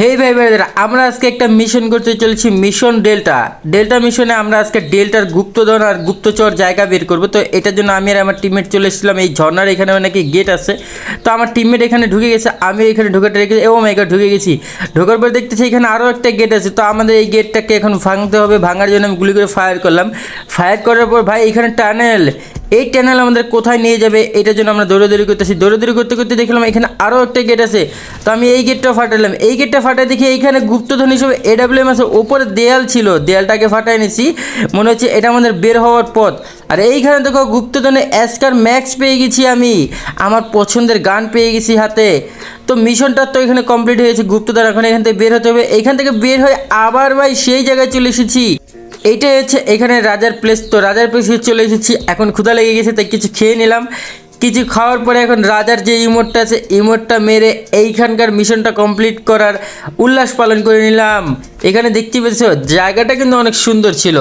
হেই ভাই ভাইদের, আমরা আজকে একটা মিশন করতে চলেছি মিশন ডেল্টা ডেল্টা মিশনে আমরা আজকে ডেল্টার গুপ্তধন আর গুপ্তচর জায়গা বের করব। তো এটার জন্য আমি আর আমার টিমমেট চলে এসেছিলাম, এই ঝর্নার এখানে নাকি গেট আছে। তো আমার টিমমেট এখানে ঢুকে গেছে আমি এখানে ঢুকাতে রেখেছি ও মাইকা ঢুকে গেছি। ঢোকার পর দেখতেছি এখানে আরও একটা গেট আছে। তো আমাদের এই গেটটাকে এখন ভাঙতে হবে, ভাঙার জন্য আমি গুলি করে ফায়ার করলাম। ফায়ার করার পর ভাই এখানে টানেল এই টানেল আমাদের কোথায় নিয়ে যাবে, এটার জন্য আমরা দৌড়াদৌড়ি করতেছি। দৌড়াদৌড়ি করতে করতে দেখলাম এখানে আরও একটা গেট আছে। তো আমি এই গেটটা ফাটালাম। এই গেটটা ফাটাই দেখি এইখানে গুপ্তধন হিসেবে এডাব্লিউএম আছে ওপরে দেয়াল ছিল। দেয়ালটাকে ফাটাই নিছি। মনে হচ্ছে এটা আমাদের বের হওয়ার পথ। আর এইখানে দেখো গুপ্তধনে অ্যাসকার ম্যাক্স পেয়ে গেছি আমি। আমার পছন্দের গান পেয়ে গেছি হাতে। তো মিশনটা তো এখানে কমপ্লিট হয়েছে। গুপ্তধন এখন এখান থেকে বের হতে হবে। এখান থেকে বের হয়ে আবার ভাই সেই জায়গায় চলে এসেছি। এইটাই হচ্ছে এখানে রাজার প্লেস তো রাজার প্লেসে চলে এসেছি। এখন ক্ষুধা লেগে গেছে, তাই কিছু খেয়ে নিলাম। কিছু খাওয়ার পরে এখন রাজার যে ইমোটটা আছে, ইমোটটা মেরে এইখানকার মিশনটা কমপ্লিট করার উল্লাস পালন করে নিলাম। এখানে দেখতে পেয়েছ, জায়গাটা কিন্তু অনেক সুন্দর ছিল।